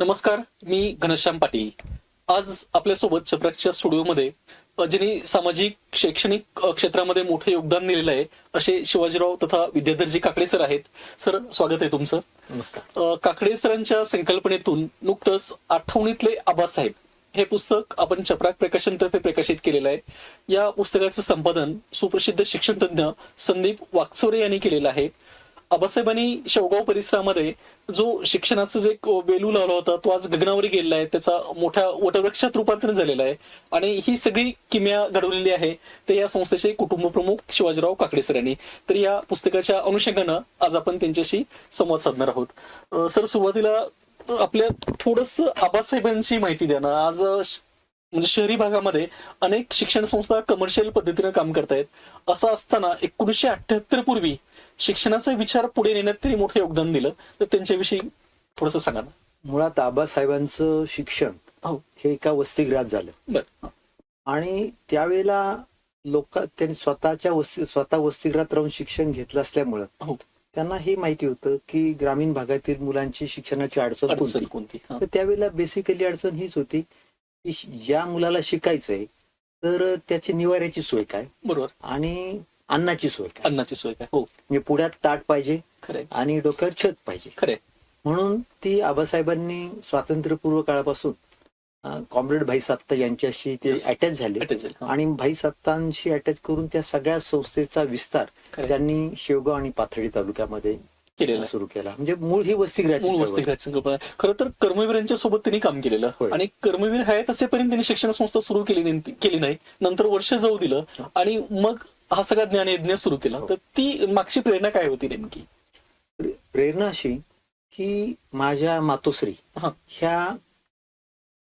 नमस्कार मी घनश्याम पाटील. आज आपल्यासोबत चपराकच्या स्टुडिओमध्ये ज्यांनी सामाजिक शैक्षणिक क्षेत्रामध्ये मोठे योगदान दिलेलं आहे असे शिवाजीराव तथा विद्याधरजी काकडे सर आहेत. सर स्वागत आहे तुमचं. नमस्कार. काकडे सरांच्या संकल्पनेतून नुकतंच आठवणीतले आबासाहेब हे पुस्तक आपण चपराक प्रकाशनतर्फे प्रकाशित केलेलं आहे. या पुस्तकाचं संपादन सुप्रसिद्ध शिक्षण तज्ञ संदीप वाकचोरे यांनी केलेलं आहे. आबासाहेबांनी शेवगाव परिसरामध्ये जो शिक्षणाचा जे एक वेलू लावला होता तो आज गगनावरी गेलेला आहे. त्याचा मोठ्या वटवृक्षात रूपांतरण झालेला आहे. आणि ही सगळी किमया घडवलेली आहे. ते या संस्थेचे कुटुंब प्रमुख शिवाजीराव काकडे सर यांनी. तर या पुस्तकाच्या अनुषंगानं आज आपण त्यांच्याशी संवाद साधणार आहोत. सर सुरुवातीला आपल्या थोडस आबासाहेबांची माहिती द्या ना. आज म्हणजे शहरी भागामध्ये अनेक शिक्षण संस्था कमर्शियल पद्धतीने काम करतायत. असं असताना एकोणीसशे अठ्याहत्तर पूर्वी शिक्षणाचा विचार पुढे नेण्यात त्यांनी मोठं योगदान दिलं. तर त्यांच्याविषयी थोडस सांगा ना. मुळात आबासाहेबांचं शिक्षण हो. हे एका वसतिगृहात झालं. बर. आणि त्यावेळेला लोक त्यांनी स्वतःच्या वस्ती स्वतः वसतिगृहात राहून शिक्षण घेतलं असल्यामुळं हो. त्यांना हे माहिती होतं की ग्रामीण भागातील मुलांची शिक्षणाची अडचण अडचण कोणती? कोणती? हा. तर त्यावेळेला बेसिकली अडचण हीच होती की श- ज्या मुलाला शिकायचंय तर त्याची निवाऱ्याची सोय काय? बरोबर. आणि अन्नाची सोय काय अन्नाची सोय काय हो. म्हणजे पुढ्यात ताट पाहिजे खरंय. आणि डोक्यावर छत पाहिजे. खरंय. म्हणून ती आबासाहेबांनी स्वातंत्र्यपूर्व काळापासून कॉम्रेड भाई सत्ता यांच्याशी ते. अटॅच झाले. हा. आणि भाई सत्तांशी अटॅच करून त्या सगळ्या संस्थेचा विस्तार. त्यांनी शेवगाव आणि पाथर्डी तालुक्यामध्ये केलेलं. सुरू केला. म्हणजे मूळ ही वसतिगृहाची. खरं तर कर्मवीरांच्या सोबत त्यांनी काम केलेलं. होय. आणि कर्मवीर हयात असेपर्यंत त्यांनी शिक्षण संस्था सुरू केली केली नाही. नंतर वर्ष जाऊ दिलं. आणि मग हा सगळा ज्ञानयज्ञ सुरू केला हो. तर ती मागची प्रेरणा काय होती नेमकी प्रे- प्रेरणा अशी की माझ्या मातोश्री हा. ह्या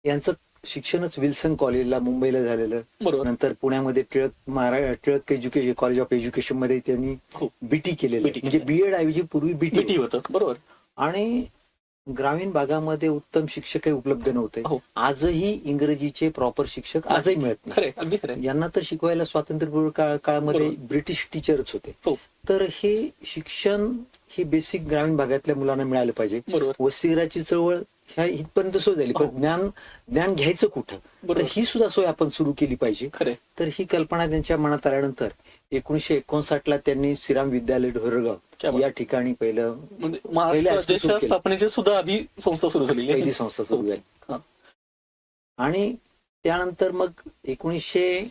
यांचं शिक्षणच विल्सन कॉलेजला मुंबईला झालेलं बरोबर नंतर पुण्यामध्ये Tilak Maharaj Tilak education college of एज्युकेशनमध्ये त्यांनी हो. बीटी केलेलं आहे. BT म्हणजे. बीएड ऐवजी पूर्वी बीटी होतं बरोबर आणि ग्रामीण भागामध्ये उत्तम शिक्षकही उपलब्ध नव्हते. हो. आजही इंग्रजीचे प्रॉपर शिक्षक आजही मिळत नाही. खरे अगदी खरे यांना तर शिकवायला स्वातंत्र्यपूर्व काळ- काळामध्ये बरोबर. ब्रिटिश टीचरच होते. हो. तर हे शिक्षण हे बेसिक ग्रामीण भागातल्या मुलांना मिळालं पाहिजे. बरोबर. वसतिगृहाची चळवळ ह्या इथपर्यंत सोय झाली. पण हो. ज्ञान ज्ञान घ्यायचं कुठं? तर बरोबर. ही सुद्धा सोय आपण सुरू केली पाहिजे. खरे तर ही कल्पना त्यांच्या मनात आल्यानंतर एकोणीशे एकोणसाठ ला त्यांनी श्रीराम विद्यालय ढोरगाव. या ठिकाणी पहिलं म्हणजे महाराष्ट्र. स्थापनेची सुद्धा आधी संस्था सुरू आहे पहिली संस्था सुरू झाली हा. आणि त्यानंतर मग एकोणीसशे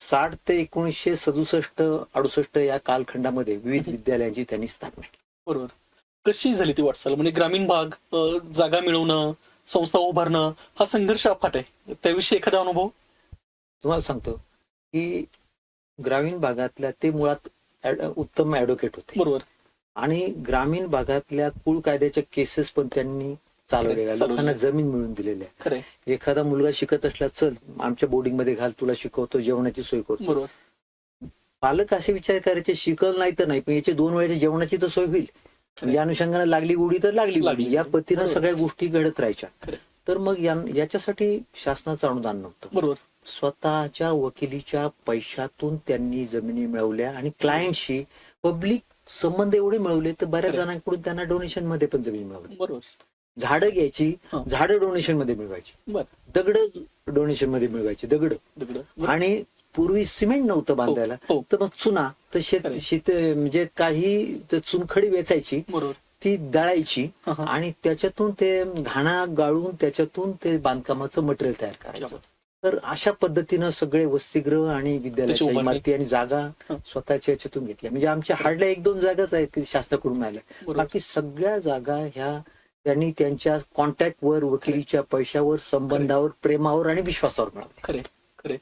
साठ ते एकोणीसशे सदुसष्ट अडुसष्ट या कालखंडामध्ये विविध. विद्यालयांची त्यांनी स्थापना केली बरोबर कशी झाली ती वाटचाल म्हणजे ग्रामीण भाग जागा मिळवणं संस्था उभारणं हा संघर्ष अफाट आहे त्याविषयी एखादा अनुभव तुम्हाला सांगतो की ग्रामीण भागातल्या ते मुळात उत्तम ऍडव्होकेट होते बरोबर आणि ग्रामीण भागातल्या कुळ कायद्याच्या केसेस पण त्यांनी चालवलेल्या. लोकांना जमीन मिळवून दिलेल्या आहे. एखादा मुलगा शिकत असला चल आमच्या बोर्डिंगमध्ये घाल तुला शिकवतो जेवणाची सोय करतो पालक असे विचार करायचे शिकल नाही तर नाही पण याची दोन वेळेच्या जेवणाची तर सोय होईल. या अनुषंगाने लागली उडी तर लागली उडी या. पद्धतीनं. सगळ्या गोष्टी घडत राहायच्या. तर मग याच्यासाठी शासनाचं अनुदान नव्हतं बरोबर स्वतःच्या वकिलीच्या पैशातून त्यांनी जमिनी मिळवल्या आणि क्लायंटशी पब्लिक संबंध एवढे मिळवले तर बऱ्याच. जणांकडून त्यांना डोनेशनमध्ये पण जमीन मिळवली. बरोबर. झाडं घ्यायची हा. झाडं डोनेशनमध्ये मिळवायची. दगड डोनेशनमध्ये मिळवायची दगड. दगड. आणि पूर्वी सिमेंट नव्हतं बांधायला. हो तर मग चुना तर शेत. शेत म्हणजे काही चुनखडी वेचायची बरोबर. ती दळायची हा, हा. आणि त्याच्यातून ते घाणा गाळून त्याच्यातून ते बांधकामाचं मटेरियल तयार करायचं. तर अशा पद्धतीनं सगळे वसतिगृह आणि विद्यालयाच्या उभारणी. इमारती आणि जागा हा. स्वतःच्या याच्यातून घेतल्या. म्हणजे आमच्या हार्डल्या एक दोन जागाच आहेत की शासनाकडून मिळाल्या. बाकी सगळ्या जागा ह्या त्यांनी त्यांच्या कॉन्टॅक्टवर वकिलीच्या पैशावर संबंधावर प्रेमावर आणि विश्वासावर मिळवल्या खरे खरे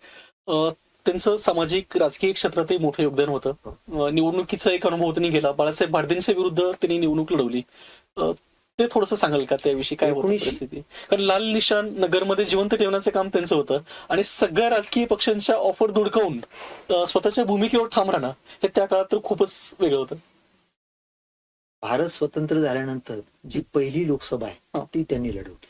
त्यांचं सामाजिक राजकीय क्षेत्रातही मोठं योगदान होतं. अ, निवडणुकीचा एक अनुभव त्यांनी गेला बाळासाहेब भारदेंच्या विरुद्ध त्यांनी निवडणूक लढवली. ते थोडंसं सांगाल का त्याविषयी? काय होतं परिस्थिती? कारण लाल निशाण नगरमध्ये जिवंत ठेवण्याचं काम त्यांचं होतं. आणि सगळ्या राजकीय पक्षांच्या ऑफर धुडकावून स्वतःच्या भूमिकेवर ठाम राहणं हे त्या काळात तर खूपच वेगळं होतं. भारत स्वतंत्र झाल्यानंतर जी पहिली लोकसभा. आहे ती त्यांनी लढवली.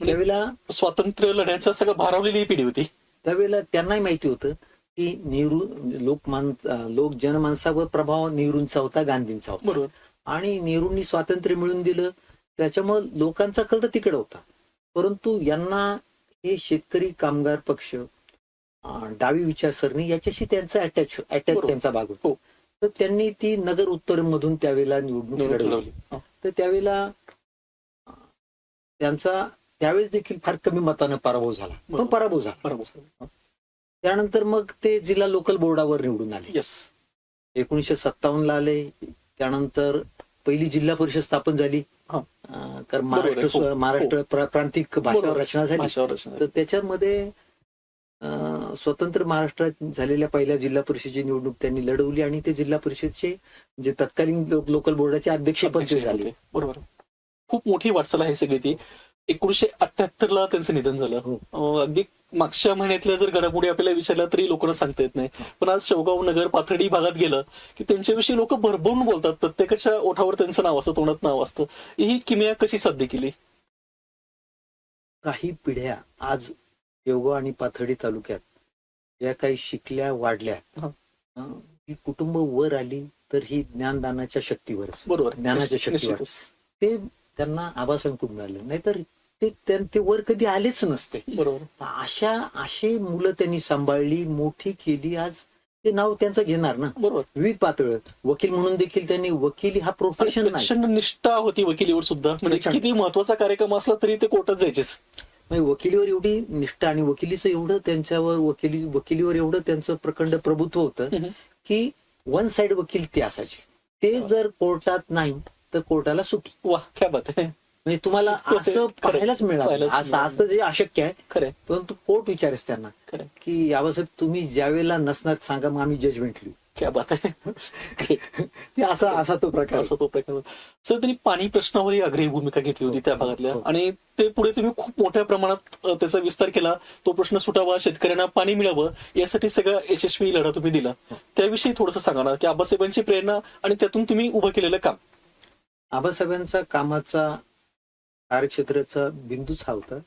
म्हणजे त्यावेळेला स्वातंत्र्य लढण्याचा सगळं भारावलेली पिढी होती. त्यावेळेला त्यांनाही माहिती होतं की नेहरू लोकमान लोक जनमानसावर प्रभाव नेहरूंचा होता गांधींचा होता. बरोबर. आणि नेहरूंनी स्वातंत्र्य मिळवून दिलं. त्याच्यामुळे लोकांचा कल तर तिकडे होता. परंतु यांना हे शेतकरी कामगार पक्ष डावी विचारसरणी याच्याशी त्यांचा अटॅच अटॅच. त्यांचा भाग होता. हो. तर त्यांनी ती नगर उत्तर मधून त्यावेळेला निवडणूक लढवली. तर त्यावेळेला त्यांचा त्यावेळेस देखील फार कमी मतानं पराभव झाला. पण. पराभव झाला. त्यानंतर मग ते जिल्हा लोकल बोर्डावर निवडून आले. येस एकोणीशे सत्तावन्न ला आले. त्यानंतर पहिली जिल्हा परिषद स्थापन झाली. कारण. महाराष्ट्र हो. महाराष्ट्र प्रा- प्रांतिक बरोबर. रचना झाली. तर त्याच्यामध्ये स्वतंत्र महाराष्ट्रात झालेल्या पहिल्या जिल्हा परिषदेची निवडणूक त्यांनी लढवली आणि ते जिल्हा परिषदचे जे तत्कालीन लोकल बोर्डाचे अध्यक्षपद झाले. बरोबर खूप मोठी वाटचाल आहे सगळी ती एकोणीशे अठ्याहत्तर ला त्यांचं निधन झालं हो. अगदी मागच्या महिन्यातल्या जर घडामोडी आपल्याला विचारल्या तरी लोकांना सांगता येत नाही. पण आज शेवगाव नगर पाथर्डी भागात गेलं की त्यांच्याविषयी लोक भरभरून बोलतात. प्रत्येकाच्या ओठावर त्यांचं नाव असतं तोंडात नाव असतं. ही किमया कशी साध्य केली? काही पिढ्या आज शेवगाव आणि पाथर्डी तालुक्यात ज्या काही शिकल्या वाढल्या हा. कुटुंब वर आली तर ही ज्ञानदानाच्या शक्तीवर. बरोबर. ज्ञानाच्या शक्तीवर. ते त्यांना आबासाहेब मिळालं नाहीतर ते त्यां- ते वर कधी आलेच नसते. बरोबर. अशा अशी मुलं त्यांनी सांभाळली मोठी केली. आज ते नाव त्यांचं घेणार ना. बरोबर. विविध पातळीवर वकील म्हणून देखील त्यांनी वकिली हा प्रोफेशन नाही. प्रचंड निष्ठा होती वकिलीवर सुद्धा. म्हणजे. किती महत्त्वाचा कार्यक्रम असला तरी ते कोर्टात जायचेच. म्हणजे वकिलीवर एवढी निष्ठा आणि वकिलीचं एवढं त्यांच्यावर वकिली वकिलीवर एवढं त्यांचं प्रखंड प्रभुत्व होतं. की वन साइड वकील ते असायचे. ते जर कोर्टात नाही तर कोर्टाला सुखी. वा क्या बात आहे. म्हणजे तुम्हाला असं खरं. पाहायलाच मिळालं असं. असं जे अशक्य आहे खरंय. परंतु कोर्ट विचारेस त्यांना की याबाबत तुम्ही ज्या वेळेला नसणार सांगा मग आम्ही जजमेंट लिहू. क्या बात आहे. असा असा तो प्रकार असं तो प्रकार सर त्यांनी पाणी प्रश्नावरही आग्रही भूमिका घेतली होती त्या भागातल्या. हो. आणि ते पुढे तुम्ही खूप मोठ्या प्रमाणात त्याचा विस्तार केला. तो प्रश्न सुटावा शेतकऱ्यांना पाणी मिळावं यासाठी सगळा यशस्वी लढा तुम्ही दिला. त्याविषयी थोडंसं सांगा ना की आबासाहेबांची प्रेरणा आणि त्यातून तुम्ही उभं केलेलं काम. आबासाहेबांचा कामाचा कार्यक्षेत्राचा बिंदूच हा होता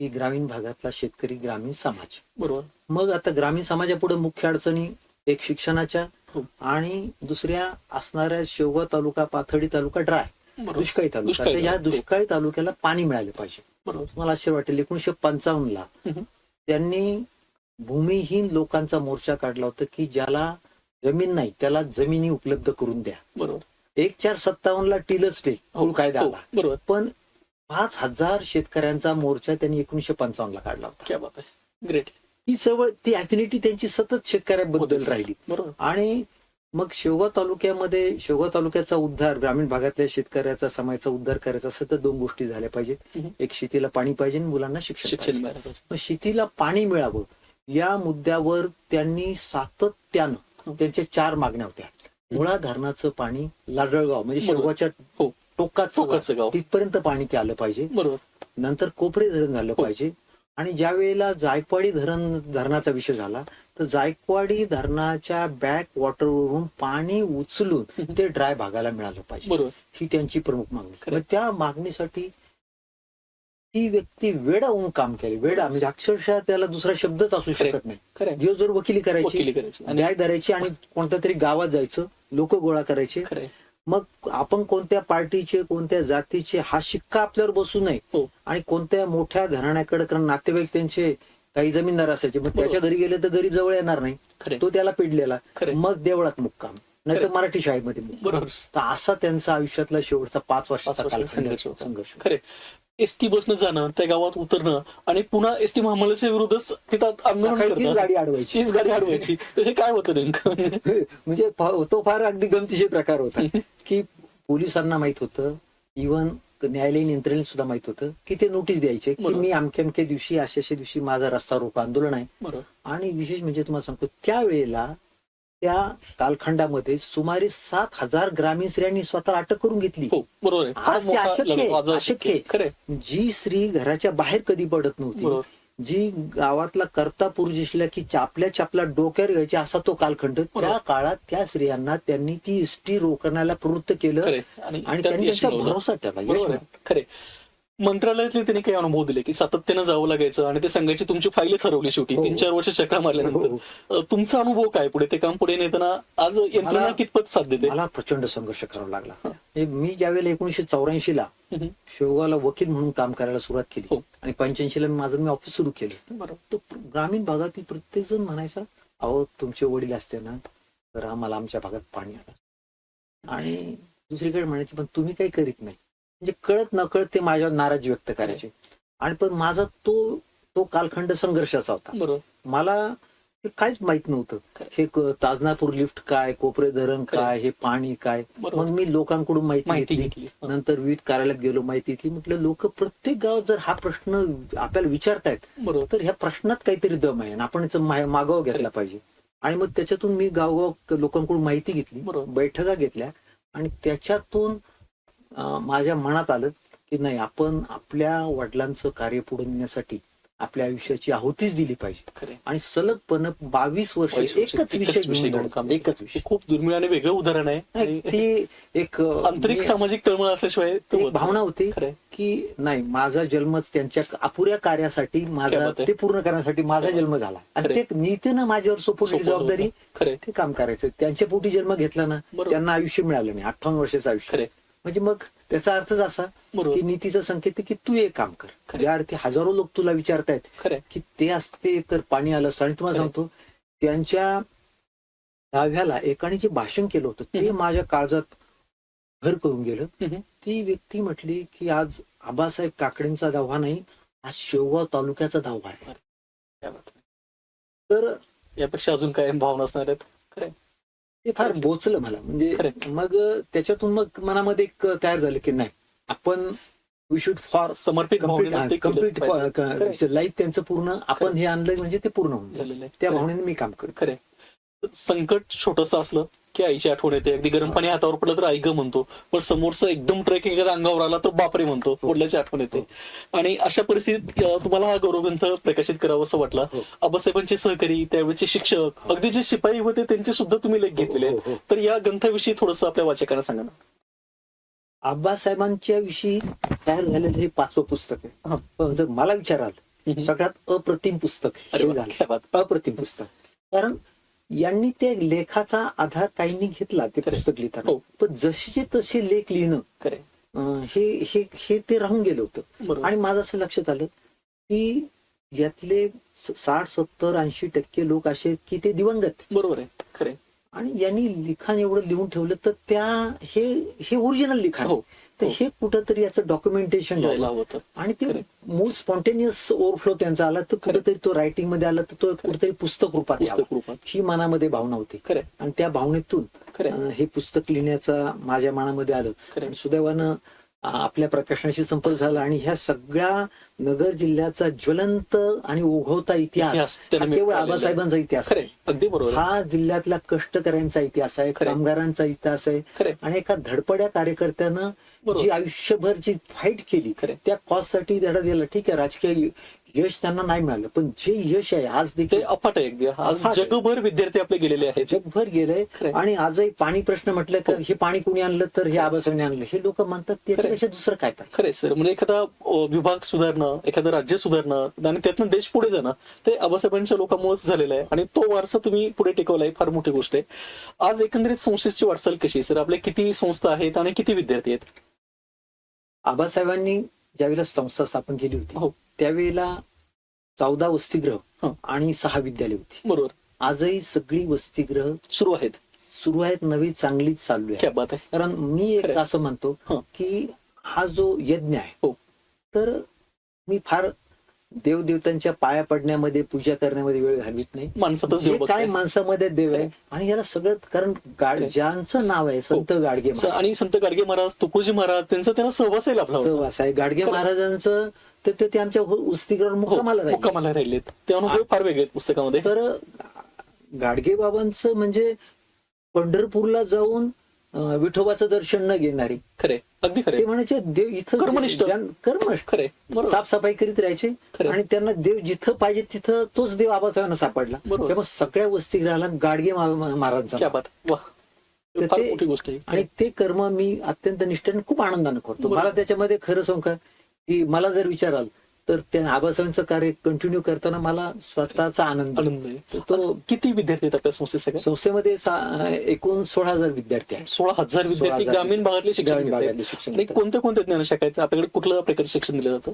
की ग्रामीण भागातला शेतकरी ग्रामीण समाज. बरोबर. मग आता ग्रामीण समाजापुढे मुख्य अडचणी एक शिक्षणाच्या हो. आणि दुसऱ्या असणाऱ्या शेवगाव तालुका पाथर्डी तालुका ड्राय. दुष्काळी तालुका. तर या हो. दुष्काळी तालुक्याला पाणी मिळाले पाहिजे. मला आश्चर्य वाटेल एकोणीशे पंचावन्न ला. त्यांनी भूमिहीन लोकांचा मोर्चा काढला होता की ज्याला जमीन नाही त्याला जमिनी उपलब्ध करून द्या. बरोबर. एक चार सत्तावन्न ला टीलच डे हो, कायदा आला पण पाच हजार शेतकऱ्यांचा मोर्चा त्यांनी एकोणीशे पंचावन्न ला काढला होता क्या बात आहे ग्रेट ती चवळ ती अॅफिनिटी त्यांची सतत शेतकऱ्याबद्दल राहिली बरोबर आणि मग शेवगाव तालुक्यामध्ये शेवगाव तालुक्याचा उद्धार ग्रामीण भागातल्या शेतकऱ्याचा समाजाचा उद्धार करायचा असेल तर दोन गोष्टी झाल्या पाहिजे हम्म. एक शेतीला पाणी पाहिजे आणि मुलांना शिक्षण शिक्षण पाहिजे. मग शेतीला पाणी मिळावं या मुद्द्यावर त्यांनी सातत्यानं. त्यांच्या चार मागण्या होत्या मुळा धरणाचं पाणी लाडळगाव म्हणजे बरोबर. शेवगावच्या हो. टोकाचं टोकाचं गाव. तिथपर्यंत पाणी ते आलं पाहिजे. बरोबर. नंतर कोपरे धरण झालं हो. पाहिजे. आणि ज्या वेळेला जायकवाडी धरण धरणाचा विषय झाला तर जायकवाडी धरणाच्या बॅक वॉटरवरून पाणी उचलून. ते ड्राय भागाला मिळालं पाहिजे. बरोबर. ही त्यांची प्रमुख मागणी. खरं. मग त्या मागणीसाठी ती व्यक्ती वेडा होऊन काम केले. वेडा म्हणजे अक्षरशः त्याला दुसरा शब्दच असू खरं. शकत नाही. खरंय दिवसभर वकिली करायची वकिली करायची. आणि बॅग धरायची आणि कोणत्या तरी गावात जायचं लोक गोळा करायचे. मग आपण कोणत्या पार्टीचे कोणत्या जातीचे हा शिक्का आपल्यावर बसू नये. हो. आणि कोणत्या मोठ्या घराण्याकडे कारण नातेवाईक त्यांचे काही जमीनदार असायचे मग. त्याच्या घरी गेले तर गरीब जवळ येणार नाही. तो त्याला पिडलेला. मग देवळात मुक्काम. नाही तर. मराठी शाळेमध्ये बरोबर. तर असा त्यांचा आयुष्यातला शेवटचा पाच वर्षाचा कालखंड संघर्ष. संघर्ष. खरे. एसटी बसनं जाणं त्या गावात उतरणं आणि पुन्हा एसटी महामंडळाच्या तिथं आंदोलन करणं. गाडी अडवायची. हीच गाडी अडवायची. तर हे काय होतं नेमकं? म्हणजे तो फार अगदी गमतीशीर प्रकार होता. की पोलिसांना माहीत होतं. इव्हन न्यायालयीन यंत्रणेला सुद्धा माहीत होतं की ते नोटीस द्यायचे की. मी अमक्या अमक्या दिवशी अशा दिवशी माझा रस्ता रोको आंदोलन आहे. आणि विशेष म्हणजे तुम्हाला सांगतो त्यावेळेला त्या कालखंडामध्ये सुमारे सात हजार ग्रामीण स्त्रियांनी स्वतःला अटक करून घेतली. हो बरोबर आज ते अशक्य आहे. जी स्त्री घराच्या बाहेर कधी पडत नव्हती बरोबर. जी गावातला करता पुरुषला की चापल्या चापल्या डोक्यावर घ्यायची असा तो कालखंड त्या काळात त्या स्त्रियांना त्यांनी ती इष्टी रोखण्याला प्रवृत्त केलं खरे आणि त्यांनी यश त्यांचा मिळवलं. भरोसा ठेवला यश बरोबर मिळवलं. आहे खरे मंत्रालयातले त्यांनी काही अनुभव दिले की सातत्यानं जावं लागायचं आणि ते सांगायची तुमची फाईलच हरवली शेवटी हो. तीन चार वर्ष चक्रा मारल्यानंतर हो. तुमचा अनुभव काय पुढे ते काम पुढे नेताना आज यंत्रणा कितपत साथ देते मला प्रचंड संघर्ष करावा लागला हा. हे मी ज्यावेळेला एकोणीशे चौऱ्याऐंशी ला. शेवगावला वकील म्हणून काम करायला सुरुवात केली हो. आणि पंच्याऐंशी ला माझं मी ऑफिस सुरू केलं ग्रामीण भागातील प्रत्येक जण म्हणायचा अहो तुमचे वडील असते ना तर आम्हाला आमच्या भागात पाणी आलं असतं." आणि दुसरीकडे म्हणायचे पण तुम्ही काही करीत नाही म्हणजे कळत न कळत ते माझ्यावर नाराजी व्यक्त करायचे. आणि पण माझा तो तो कालखंड संघर्षाचा होता. मला हे काहीच माहीत नव्हतं. हे ताजनापूर लिफ्ट काय कोपरे धरण काय हे पाणी काय. मग मी लोकांकडून माहिती माहिती घेतली. नंतर विविध कार्यालयात गेलो माहिती घेतली. म्हटलं लोक प्रत्येक गावात जर हा प्रश्न आपल्याला विचारतायत तर ह्या प्रश्नात काहीतरी दम आहे. आपण मागोवा घेतला पाहिजे. आणि मग त्याच्यातून मी गावगाव लोकांकडून माहिती घेतली. बरोबर. बैठका घेतल्या. आणि त्याच्यातून माझ्या मनात आलं की नाही आपण आपल्या वडिलांचं कार्य पुढे नेण्यासाठी आपल्या आयुष्याची आहुतीच दिली पाहिजे. आणि सलगपणे बावीस वर्ष बावीस वर्ष एकच विषय. एकच विषय. खूप दुर्मिळ आणि वेगळं उदाहरण आहे. ती एक आंतरिक सामाजिक तळमळ असल्याशिवाय. भावना होती की नाही माझा जन्मच त्यांच्या अपुऱ्या कार्यासाठी माझा. ते पूर्ण करण्यासाठी माझा जन्म झाला. आणि. ते नीतीनं माझ्यावर सोपवलं जबाबदारी ते काम करायचं. त्यांच्या पोटी जन्म घेतला ना. त्यांना आयुष्य मिळालं नाही. अठ्ठावन्न वर्षाचं आयुष्य. म्हणजे मग त्याचा अर्थच असा की नीतीचा संकेत आहे की तू हे काम कर. ज्या अर्थी हजारो लोक तुला विचारतायत की ते असते तर पाणी आलं असतं आणि तुम्हाला. सांगतो त्यांच्या दहाव्याला एकाने जे भाषण केलं होतं ते. माझ्या काळजात घर करून गेलं. ती व्यक्ती म्हटली की आज आबासाहेब काकडेंचा दावा नाही आज शेवगाव तालुक्याचा दावा आहे. तर यापेक्षा अजून काय भावना असणार आहेत ते फार. बोचलं मला म्हणजे. मग त्याच्यातून मग मनामध्ये एक तयार झालं की नाही आपण वी शुड फॉर समर्पित. कंप्लीट लाईफ त्यांचं पूर्ण आपण. हे आणलं म्हणजे ते पूर्ण होऊन जाईल झालेलं आहे. त्या. भावनेने मी काम करतो खरंय संकट छोटस असलं की आईची आठवण येते अगदी गरम पाणी हातावर पडलं तर आई ग म्हणतो पण समोरचं एकदम ट्रेक एखाद्या अंगावर आला तर बापरे म्हणतो वडिलाची आठवण येते आणि अशा परिस्थितीत तुम्हाला हा गौरवग्रंथ प्रकाशित करावा असं वाटला हो. आबासाहेबांचे सहकारी त्यावेळेचे शिक्षक अगदी जे शिपाई होते त्यांचे सुद्धा तुम्ही लेख घेतलेले हो, हो. तर या ग्रंथाविषयी थोडस आपल्या वाचकांना सांगा ना आबासाहेबांच्या विषयी तयार झालेलं हे पाचवं पुस्तक. आहे जर मला विचाराल. सगळ्यात अप्रतिम पुस्तक. अप्रतिम पुस्तक कारण यांनी ते लेखाचा आधार काहींनी घेतला ते. पुस्तक लिहिताना. हो. पण जसेचे तसे लेख लिहिणं खरंय. अं, हे हे हे ते राहून गेलं होतं. बरोबर. आणि माझं असं लक्षात आलं की यातले स- साठ सत्तर ऐंशी टक्के लोक असे की ते दिवंगत. बरोबर आहे. खरंय. आणि यांनी लिखाण एवढं लिहून ठेवलं तर त्या हे हे ओरिजिनल लिखाण. हो. तर हो. हे कुठंतरी याचं डॉक्युमेंटेशन झालं होतं आणि ते. मूळ स्पॉन्टेनियस ओव्हरफ्लो त्यांचा आला तर कुठेतरी तो रायटिंगमध्ये आला तर तो कुठेतरी पुस्तक रूपात ही मनामध्ये भावना होती आणि त्या भावनेतून हे पुस्तक लिहिण्याचा माझ्या मनामध्ये आलं सुदैवानं आपल्या प्रकाशनाशी संपर्क झाला आणि ह्या सगळ्या नगर जिल्ह्याचा ज्वलंत आणि ओघवता इतिहास केवळ. आबासाहेबांचा इतिहास. अगदी बरोबर. हा जिल्ह्यातला कष्टकऱ्यांचा इतिहास आहे. कामगारांचा इतिहास आहे आणि एका धडपड्या कार्यकर्त्यानं. जी आयुष्यभर जी फाईट केली. त्या कॉजसाठी धडा दिला. ठीक आहे राजकीय यश त्यांना नाही मिळालं. पण जे यश आहे आज देखील अफाट आहे आज. जगभर विद्यार्थी आपले गेलेले आहेत. जगभर खरंय. आणि आजही पाणी प्रश्न म्हटलं तर हो. हे पाणी कुणी आणलं तर हे आबासाहेबांनी आणलं? हे लोक म्हणतात त्याच्यापेक्षा दुसरं काय पाहिजे? खरंय सर. म्हणजे एखादा विभाग सुधारणं एखादं राज्य सुधारणं आणि त्यातनं देश पुढे जाणं ते आबासाहेबांच्या लोकांमुळेच झालेलं आहे. आणि तो वारसा तुम्ही पुढे टिकवलाय फार मोठी गोष्ट आहे. आज एकंदरीत संस्थेची वाटचाल कशी आहे सर? आपल्या किती संस्था आहेत आणि किती विद्यार्थी आहेत? आबासाहेबांनी ज्यावेळेला संस्था स्थापन केली हो. होती त्यावेळेला चौदा वसतिगृह हं. आणि सहा विद्यालय होती बरोबर आजही सगळी वसतिगृह सुरू आहेत सुरू आहेत नवी चांगलीच चालू आहे क्या बात आहे कारण मी एक. असं म्हणतो हं. की हा जो यज्ञ आहे हो. तर मी फार देवदेवतांच्या पाया पडण्यामध्ये पूजा करण्यामध्ये वेळ घालवित नाही माणसातच जे देव काय. माणसामध्ये देव आहे आणि याला सगळं कारण. ज्यांचं नाव आहे संत गाडगे स- आणि संत गाडगे महाराज तुकोजी महाराज त्यांचा त्यांना सहवास आहे होता. सहवास आहे गाडगे. महाराजांचं तर ते- ते आमच्या उस्तिगृह हो, मुक्कामाला राहिले मुक्कामाला राहिलेत ते अनुभव फार वेगळे आहेत पुस्तकामध्ये तर गाडगे बाबांचं म्हणजे पंढरपूरला जाऊन विठोबाचं दर्शन न घेणारे. खरे अगदी खरे. ते म्हणायचे देव इथं कर्मनिष्ठ. कर्मनिष्ठ. खरे साफसफाई करीत राहायचे. आणि त्यांना देव जिथं पाहिजे तिथं तोच देव आबासाहेबांना सापडला. त्यामुळे सगळ्या वस्तीगृहाला गाडगे मा- क्या महाराजांचा. बात. वा तर फार ते- मोठी गोष्ट आहे. आणि ते कर्म मी अत्यंत निष्ठेने खूप आनंदाने करतो. मला त्याच्यामध्ये खरं सांगू का? की मला जर विचाराल तर त्या आबासाहेबांचं कार्य कंटिन्यू करताना मला स्वतःचा आनंद तो- किती विद्यार्थी आहेत आपल्या संस्थेत संस्थेमध्ये एकूण सोळा हजार विद्यार्थी आहेत सोळा हजार विद्यार्थी 16,000 ग्रामीण भागातले शिक्षण शिक्षण. कोणत्या कोणत्या ज्ञानशाखा आहेत आपल्याकडे कुठल्या प्रकारचे शिक्षण दिलं जातं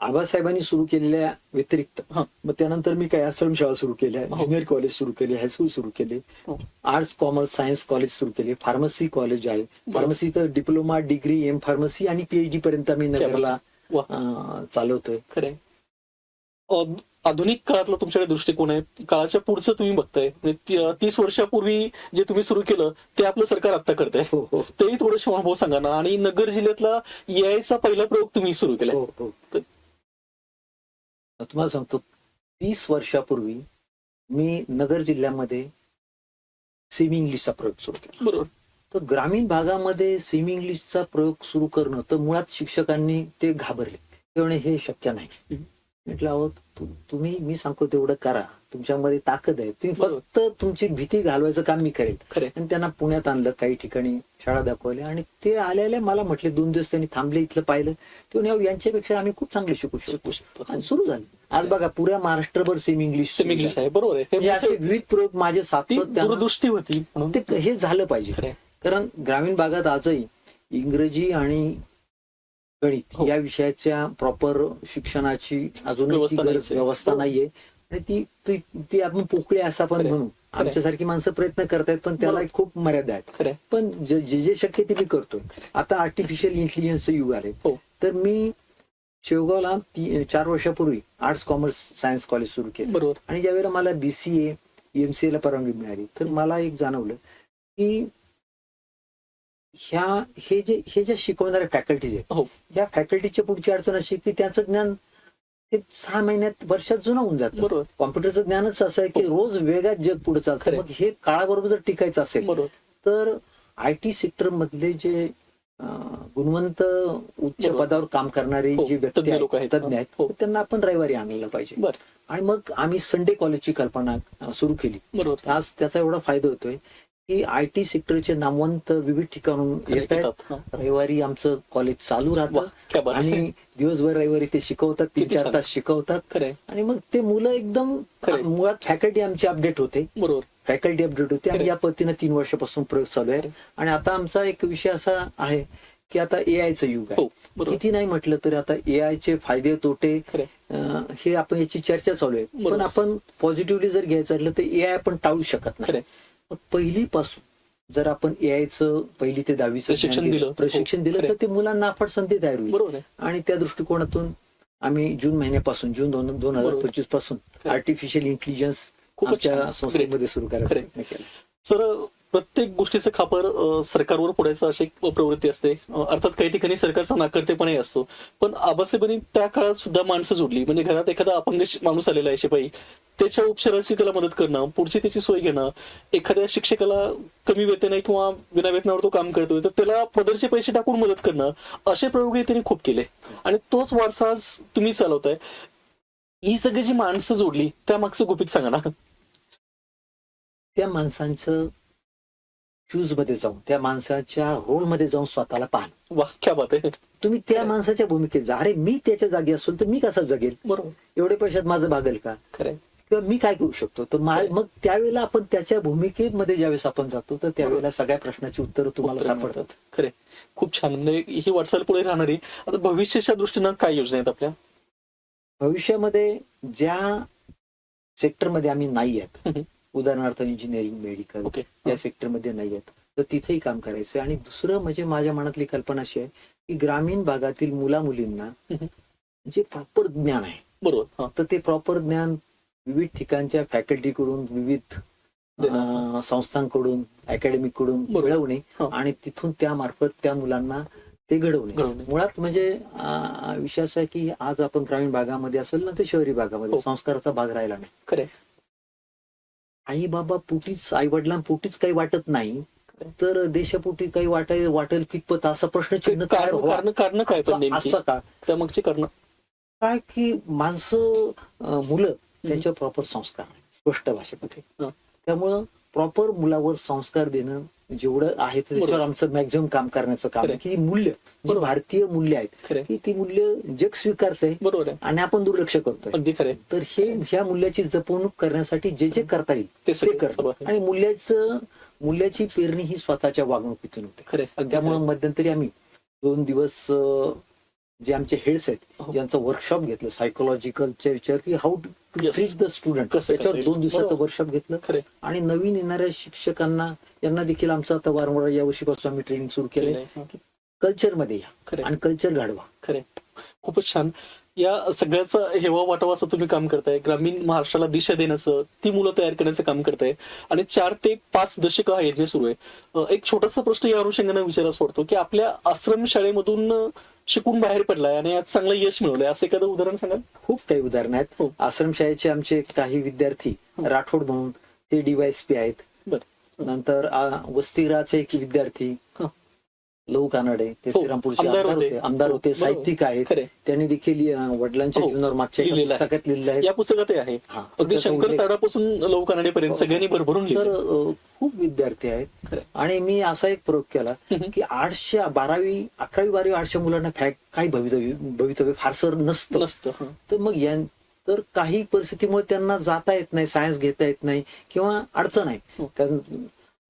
आबासाहेबांनी सुरू केलेल्या व्यतिरिक्त. मग त्यानंतर मी काही आश्रमशाळा सुरू केल्या हो. ज्युनियर कॉलेज सुरू केले हायस्कूल सुरू केले हो. आर्ट्स कॉमर्स सायन्स कॉलेज सुरू केले फार्मसी कॉलेज आहे फार्मसी तर डिप्लोमा डिग्री एम फार्मसी आणि पीएचडी पर्यंत आम्ही नगरला. अं, चालवतोय. खरंय. अ- आधुनिक काळातला तुमच्याकडे दृष्टिकोन आहे. काळाच्या पुढचं तुम्ही बघताय. म्हणजे ती- तीस वर्षापूर्वी जे तुम्ही सुरू केलं ते आपलं सरकार आता करतंय. हो हो. तेही थोडंसं अनुभव सांगा ना. आणि नगर जिल्ह्यातला यायचा पहिला प्रयोग तुम्ही सुरू केलाय. हो हो. तुम्हाला सांगतो तीस वर्षापूर्वी मी नगर जिल्ह्यामध्ये सेमी इंग्लिशचा प्रयोग सुरू केला. बरोबर. तर ग्रामीण भागामध्ये सेमी इंग्लिशचा प्रयोग सुरू करणं तर मुळात शिक्षकांनी ते घाबरले. ते म्हणे हे शक्य नाही. म्हटलं अहो तु- तुम्ही मी सांगतो तेवढं करा. तुमच्यामध्ये ताकद आहे. तुम्ही. फक्त तुमची भीती घालवायचं काम मी करेल. आणि त्यांना पुण्यात आणलं काही ठिकाणी शाळा दाखवल्या आणि ते आलेले मला म्हटले दोन दिवस त्यांनी थांबले इथलं पाहिलं. ते म्हणे, "अहो, यांच्यापेक्षा आम्ही खूप चांगले शिकू शकतो शिकू शकतो. आणि सुरू झालं. आज बघा पुऱ्या महाराष्ट्रभर सेमी इंग्लिश सेमी इंग्लिश आहे. बरोबर आहे. असे विविध प्रयोग माझे ती सातत्यानं दूरदृष्टी होती ते हे झालं पाहिजे. कारण ग्रामीण भागात आजही इंग्रजी आणि गणित हो. या विषयाच्या प्रॉपर शिक्षणाची अजूनही ती व्यवस्था हो. नाहीये आणि ती ती आपण पोकळी असं आपण. म्हणू. आमच्यासारखी माणसं प्रयत्न करतायत पण त्याला. खूप मर्यादा आहेत पण जे जे शक्य ते मी करतोय आता आर्टिफिशियल इंटेलिजन्सचं युग आले हो. तर मी शेवगावला चार वर्षापूर्वी आर्ट्स कॉमर्स सायन्स कॉलेज सुरू केलं आणि ज्यावेळेला मला बीसीए एमसीए ला परवानगी मिळाली तर मला एक जाणवलं की ह्या हे जे हे जे शिकवणाऱ्या फॅकल्टीज आहेत हो. या फॅकल्टीची पुढची अडचण अशी की त्यांचं ज्ञान हे सहा महिन्यात वर्षात जुनं होऊन जातं बरोबर कॉम्प्युटरचं ज्ञानच असं आहे की रोज वेगात जग पुढे चालतं. मग हे काळाबरोबर जर टिकायचं असेल तर आय टी सेक्टर मधले जे गुणवंत उच्च. पदावर काम करणारे हो, जे व्यक्ती तज्ञ लोक आहेत. तज्ञ आहेत हो. त्यांना आपण रविवारी आणलेलं पाहिजे. आणि मग आम्ही संडे कॉलेजची कल्पना सुरू केली आज त्याचा एवढा फायदा होतोय की आय टी सेक्टरचे नामवंत विविध ठिकाणून येत आहेत. रविवारी आमचं कॉलेज चालू राहतं. आणि दिवसभर रविवारी ते शिकवतात तीन चार. तास शिकवतात आणि मग ते मुलं एकदम. मुळात फॅकल्टी आमची अपडेट होते बरोबर फॅकल्टी अपडेट होते आणि. या पद्धतीने तीन वर्षापासून प्रयोग चालू आहे. आणि आता आमचा एक विषय असा आहे की आता एआयचं युग आहे हो किती नाही म्हटलं तरी आता AI चे फायदे तोटे हे आपण याची चर्चा चालू आहे. पण आपण पॉझिटिव्हली जर घ्यायचं तर एआय आपण टाळू शकत नाही पहिलीपासून जर आपण एआयचं पहिली ते दहावीचं प्रशिक्षण दिलं. प्रशिक्षण हो, दिलं तर. ते मुलांना आपण संधी तयार होईल आणि त्या दृष्टिकोनातून आम्ही जून महिन्यापासून जून दोन दोन हजार. पंचवीसपासून. आर्टिफिशियल इंटेलिजन्स आमच्या. संस्थेमध्ये सुरू करायचा सर प्रत्येक गोष्टीचं खापर सरकारवर फोडायचं अशी एक प्रवृत्ती असते. अर्थात काही ठिकाणी सरकारचा नाकर्तेपणाही असतो. पण आबासाहेबांनी त्या काळात सुद्धा माणसं जोडली. म्हणजे घरात एखादा अपंग माणूस आलेला आहे शिपाई. त्याच्या उपचाराची त्याला मदत करणं पुढची त्याची सोय घेणं एखाद्या शिक्षकाला कमी वेतन आहे किंवा विना वेतनावर तो काम करतोय तर त्याला पदरचे पैसे टाकून मदत करणं असे प्रयोगही त्यांनी खूप केले. आणि तोच वारसा आज तुम्ही चालवताय. ही सगळी जी माणसं जोडली त्या मागचं गुपित सांगा ना. त्या माणसांचं शूजमध्ये जाऊन त्या माणसाच्या रोलमध्ये जाऊन स्वतःला पाहणं वा क्या बात आहे तुम्ही त्या. माणसाच्या भूमिकेत जा. अरे मी त्याच्या जागी असेल तर मी कसा जगेल? बरोबर. एवढे पैशात माझं भागेल का? खरंय. किंवा मी काय करू शकतो? तर. मग त्यावेळेला आपण त्याच्या भूमिकेमध्ये ज्यावेळेस आपण जातो तर त्यावेळेला सगळ्या प्रश्नाची उत्तरं तुम्हाला सापडतात. खरे खूप छान. म्हणजे ही वाटचाल पुढे राहणारी. आता भविष्याच्या दृष्टीनं काय योजना आहेत आपल्या? भविष्यामध्ये ज्या सेक्टरमध्ये आम्ही नाही आहेत. उदाहरणार्थ इंजिनिअरिंग मेडिकल ओके या सेक्टरमध्ये नाही आहेत तर तिथेही काम करायचं आणि दुसरं म्हणजे माझ्या मनातली कल्पना अशी आहे की ग्रामीण भागातील मुला मुलींना. जे प्रॉपर ज्ञान आहे बरोबर तर ते प्रॉपर ज्ञान विविध ठिकाणच्या फॅकल्टीकडून विविध संस्थांकडून अकॅडमिककडून. मिळवणे. आणि तिथून त्या मार्फत त्या मुलांना ते घडवणे. मुळात म्हणजे विषय असा आहे की आज आपण ग्रामीण भागामध्ये असेल ना ते शहरी भागामध्ये हो. संस्काराचा भाग राहिला नाही खरे आई बाबा पोटीच आई वडिलांपोटीच काही वाटत नाही. तर देशापोटी काही वाटाय वाटेल कितपत असा प्रश्नचिन्ह तयार कारण. कारण काय असं का? त्यामागची कारण? काय की माणसं मुलं त्यांच्या प्रॉपर संस्कार स्पष्ट भाषेमध्ये. त्यामुळं प्रॉपर मुलावर संस्कार देणं जेवढं आहे त्याच्यावर आमचं मॅक्झिमम काम करण्याचं काम आहे. की मूल्य जी. भारतीय मूल्य आहेत. की ती मूल्य जग स्वीकारतंय बरोबर आहे आणि आपण दुर्लक्ष करतोय खरे तर हे ह्या मूल्याची जपवणूक करण्यासाठी जे जे करता येईल ते करतो. आणि मूल्याचं मूल्याची पेरणी ही स्वतःच्या वागणुकीतून होते त्यामुळे. मध्यंतरी आम्ही दोन दिवस जे आमचे हेड्स. आहेत यांचं वर्कशॉप घेतलं सायकोलॉजिकलच्या विचार की how to. Treat the student त्याच्यावर दोन. दिवसाचं. वर्कशॉप घेतलं आणि नवीन येणाऱ्या शिक्षकांना यांना देखील आमचं आता वारंवार या वर्षीपासून आम्ही ट्रेनिंग सुरू केलंय. की कल्चरमध्ये या आणि कल्चर घडवा खरे खूपच छान या सगळ्याचा हेवा वाटावा असं तुम्ही काम करताय. ग्रामीण महाराष्ट्राला दिशा देण्याचं ती मुलं तयार करण्याचं काम करताय. आणि चार ते पाच दशक हा यज्ञ सुरू आहे. एक छोटासा प्रश्न या अनुषंगाने विचारास पडतो की आपल्या आश्रम शाळेमधून शिकून बाहेर पडलाय आणि यात चांगलं यश मिळवलंय. असं एखादं उदाहरण सांगाल? खूप काही उदाहरणं आहेत. हो. आश्रमशाळेचे आमचे काही विद्यार्थी हो. राठोड म्हणून ते डीवायसपी आहेत. नंतर आ, वस्तिगृहाचे एक विद्यार्थी हा. लहू कानडे ते हो, श्रीरामपूरचे आमदार आमदार होते. होते आमदार हो, होते बरोबर. साहित्यिक आहेत खरे त्यांनी देखील वडिलांच्या हो, जीवनावर मागच्या एका लिहिलेलं आहे. पुस्तकात लिहिलेलं आहे या पुस्तकात आहे हा. अगदी त्याचा शंकर उल्लेख- साडापासून लव कानडेपर्यंत हो. सगळ्यांनी भरभरून तर लिहिलं अ, खूप विद्यार्थी आहेत खरं. आणि मी असा एक प्रयोग केला हम्म. की आठशे बारावी अकरावी बारावी आठशे मुलांना फॅक्ट काही भवितव्य भवितव्य फारसं नसतं नसतं हं. तर मग या तर काही परिस्थितीमुळे त्यांना जाता येत नाही सायन्स घेता येत नाही किंवा अडचण आहे हो. कारण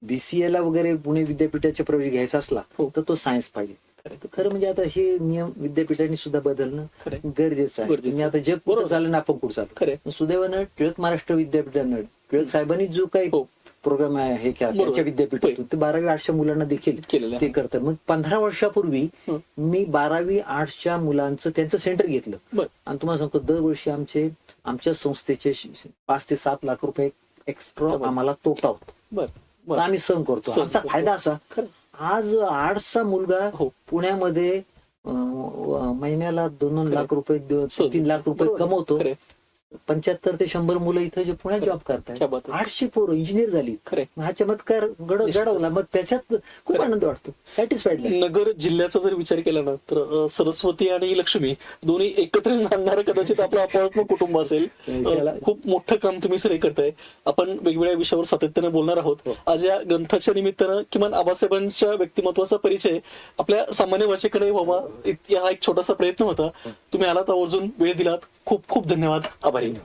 बीसीए ला वगैरे पुणे विद्यापीठाचे प्रवेश घ्यायचा असला हो. तर तो सायन्स पाहिजे खरं. म्हणजे आता हे नियम विद्यापीठांनी सुद्धा बदलणं. गरजेचं आहे म्हणजे आता जग बरोबर. झालं ना आपण खरं. सुदैवानं टिळक महाराष्ट्र विद्यापीठानं टिळक साहेबांनी जो काही. प्रोग्राम आहे हे बरोबर. त्यांच्या विद्यापीठातून ते बारावी आठशे मुलांना देखील ते आहे. करतात मग पंधरा वर्षापूर्वी. मी बारावी आर्टच्या मुलांचं त्यांचं सेंटर घेतलं आणि तुम्हाला सांगतो दरवर्षी आमचे आमच्या संस्थेचे पाच ते सात लाख रुपये एक्स्ट्रा. आम्हाला तोटा होतो आम्ही सहन करतो सहन आमचा करतो. फायदा असा खरं. आज आर्ट्सचा मुलगा हो पुण्यामध्ये अं, महिन्याला दोन दोन. लाख रुपये द-. तीन लाख रुपये बरोबर. कमवतो. पंच्याहत्तर ते शंभर मुलं इथं जे पुण्यात जॉब करतायत. आहे. आठशे पोरं इंजिनियर झाली. हा चमत्कार घड. घडवला? मग त्याच्यात खूप. आनंद वाटतो. सॅटिस्फाईड नगर जिल्ह्याचा जर विचार केला ना तर सरस्वती आणि लक्ष्मी दोन्ही एकत्र नांदणारं कदाचित आपलं अपार्टमेंट कुटुंब असेल. खूप मोठं काम तुम्ही सर करताय. आपण वेगवेगळ्या विषयावर सातत्याने बोलणार आहोत. हो. आज या ग्रंथाच्या निमित्तानं किमान आबासाहेबांच्या व्यक्तिमत्वाचा परिचय आपल्या सामान्य भाषेकडे व्हावा हा एक छोटासा प्रयत्न होता. तुम्ही आलात आवर्जून वेळ दिलात. खूप खूप धन्यवाद. आभारी. submarino.